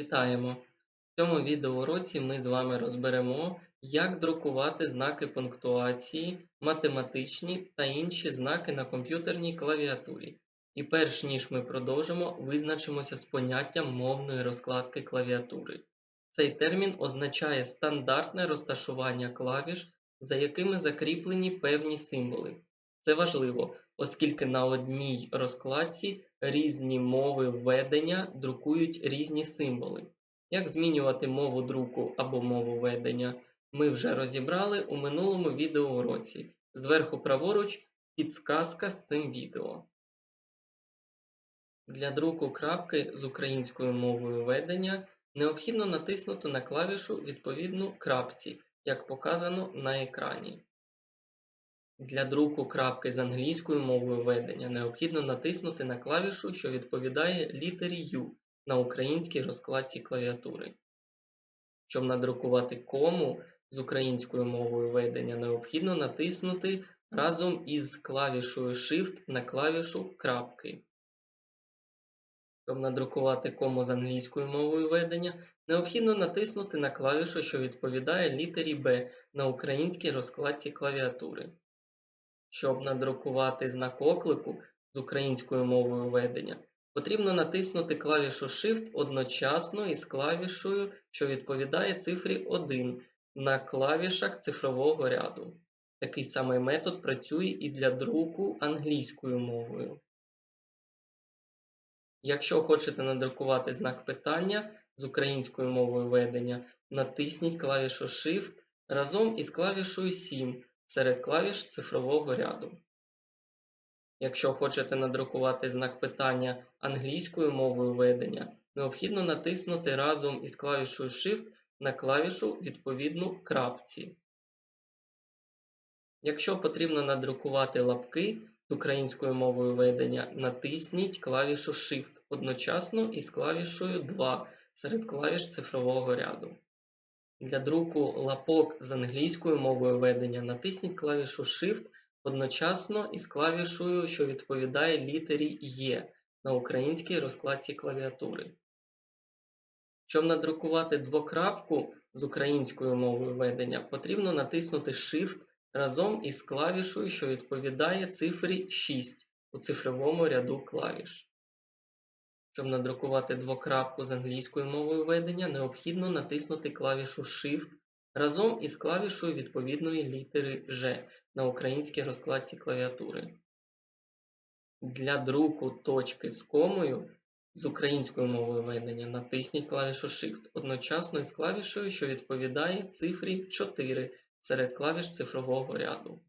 Вітаємо! В цьому відеоуроці ми з вами розберемо, як друкувати знаки пунктуації, математичні та інші знаки на комп'ютерній клавіатурі. І перш ніж ми продовжимо, визначимося з поняттям мовної розкладки клавіатури. Цей термін означає стандартне розташування клавіш, за якими закріплені певні символи. Це важливо, оскільки на одній розкладці різні мови введення друкують різні символи. Як змінювати мову друку або мову ведення, ми вже розібрали у минулому відеоуроці. Зверху праворуч підсказка з цим відео. Для друку крапки з українською мовою ведення необхідно натиснути на клавішу відповідну крапці, як показано на екрані. Для друку крапки з англійською мовою ведення необхідно натиснути на клавішу, що відповідає літері U на українській розкладці клавіатури. Щоб надрукувати кому з українською мовою ведення, необхідно натиснути разом із клавішою Shift на клавішу крапки. Щоб надрукувати кому з англійською мовою ведення, необхідно натиснути на клавішу, що відповідає літері B на українській розкладці клавіатури. Щоб надрукувати знак оклику з українською мовою ведення, потрібно натиснути клавішу Shift одночасно із клавішою, що відповідає цифрі 1 на клавішах цифрового ряду. Такий самий метод працює і для друку англійською мовою. Якщо хочете надрукувати знак питання з українською мовою ведення, натисніть клавішу Shift разом із клавішою 7 серед клавіш цифрового ряду. Якщо хочете надрукувати знак питання англійською мовою ведення, необхідно натиснути разом із клавішою Shift на клавішу відповідну крапці. Якщо потрібно надрукувати лапки з українською мовою ведення, натисніть клавішу Shift одночасно із клавішою 2 серед клавіш цифрового ряду. Для друку лапок з англійською мовою ведення натисніть клавішу Shift одночасно із клавішою, що відповідає літері Є на українській розкладці клавіатури. Щоб надрукувати двокрапку з українською мовою ведення, потрібно натиснути Shift разом із клавішою, що відповідає цифрі 6 у цифровому ряду клавіш. Щоб надрукувати двокрапку з англійською мовою ведення, необхідно натиснути клавішу Shift разом із клавішою відповідної літери G на українській розкладці клавіатури. Для друку точки з комою з українською мовою ведення натисніть клавішу Shift одночасно із клавішою, що відповідає цифрі 4 серед клавіш цифрового ряду.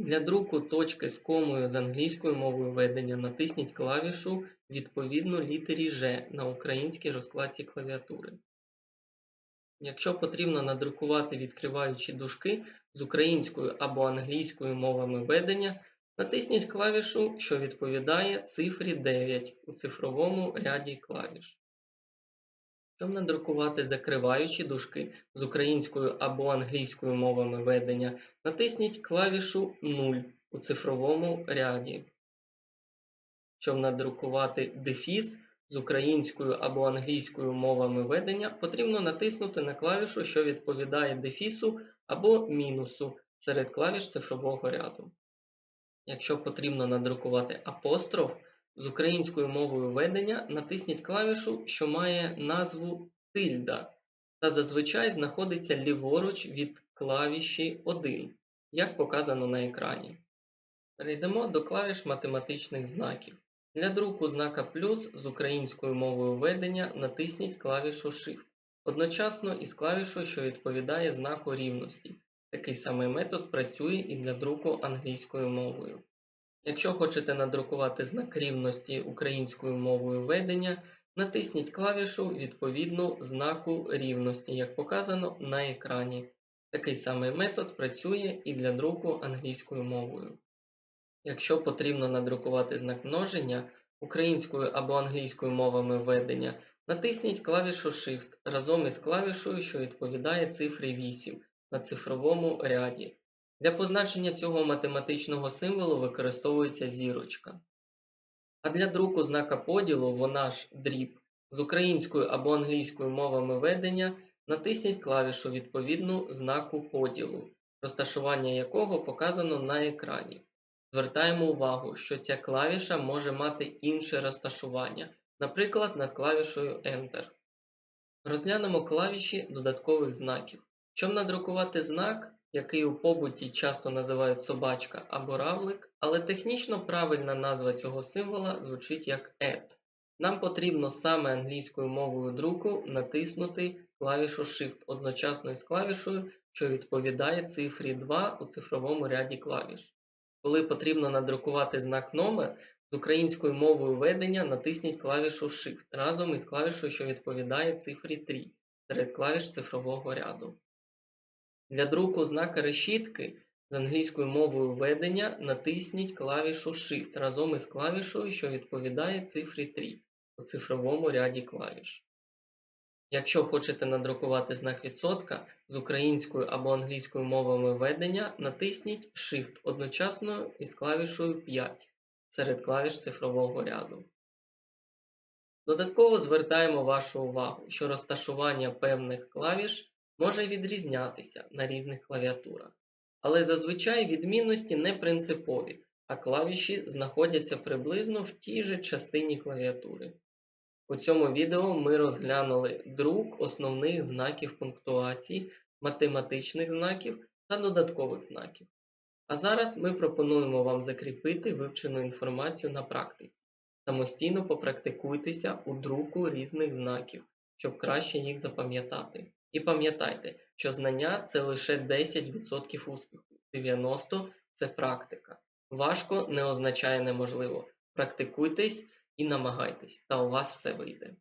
Для друку точки з комою з англійською мовою ведення натисніть клавішу відповідно літері G на українській розкладці клавіатури. Якщо потрібно надрукувати відкриваючі дужки з українською або англійською мовами ведення, натисніть клавішу, що відповідає цифрі 9 у цифровому ряді клавіш. Щоб надрукувати закриваючі дужки з українською або англійською мовами ведення, натисніть клавішу 0 у цифровому ряді. Щоб надрукувати дефіс з українською або англійською мовами ведення, потрібно натиснути на клавішу, що відповідає дефісу або мінусу серед клавіш цифрового ряду. Якщо потрібно надрукувати апостроф, з українською мовою ведення натисніть клавішу, що має назву тильда, та зазвичай знаходиться ліворуч від клавіші 1, як показано на екрані. Перейдемо до клавіш математичних знаків. Для друку знака плюс з українською мовою ведення натисніть клавішу Shift одночасно із клавішою, що відповідає знаку рівності. Такий самий метод працює і для друку англійською мовою. Якщо хочете надрукувати знак рівності українською мовою ведення, натисніть клавішу відповідну знаку рівності, як показано на екрані. Такий самий метод працює і для друку англійською мовою. Якщо потрібно надрукувати знак множення українською або англійською мовами ведення, натисніть клавішу Shift разом із клавішою, що відповідає цифрі 8 на цифровому ряді. Для позначення цього математичного символу використовується зірочка. А для друку знака поділу, вона ж дріб, З українською або англійською мовами ведення натисніть клавішу відповідну знаку поділу, розташування якого показано на екрані. Звертаємо увагу, що ця клавіша може мати інше розташування, наприклад, над клавішою Enter. Розглянемо клавіші додаткових знаків. Щоб надрукувати знак, який у побуті часто називають собачка або равлик, але технічно правильна назва цього символа звучить як «at». Нам потрібно саме англійською мовою друку натиснути клавішу Shift одночасно із клавішою, що відповідає цифрі 2 у цифровому ряді клавіш. Коли потрібно надрукувати знак номер, з українською мовою ведення натисніть клавішу Shift разом із клавішою, що відповідає цифрі 3 серед клавіш цифрового ряду. Для друку знака решітки з англійською мовою ведення натисніть клавішу Shift разом із клавішою, що відповідає цифрі 3 у цифровому ряді клавіш. Якщо хочете надрукувати знак відсотка з українською або англійською мовами ведення, натисніть Shift одночасно із клавішою 5 серед клавіш цифрового ряду. Додатково звертаємо вашу увагу, що розташування певних клавіш може відрізнятися на різних клавіатурах, але зазвичай відмінності не принципові, а клавіші знаходяться приблизно в тій же частині клавіатури. У цьому відео ми розглянули друк основних знаків пунктуації, математичних знаків та додаткових знаків. А зараз ми пропонуємо вам закріпити вивчену інформацію на практиці. Самостійно попрактикуйтеся у друку різних знаків, щоб краще їх запам'ятати. І пам'ятайте, що знання це лише 10% успіху, 90% це практика. Важко не означає неможливо. Практикуйтесь і намагайтесь, та у вас все вийде.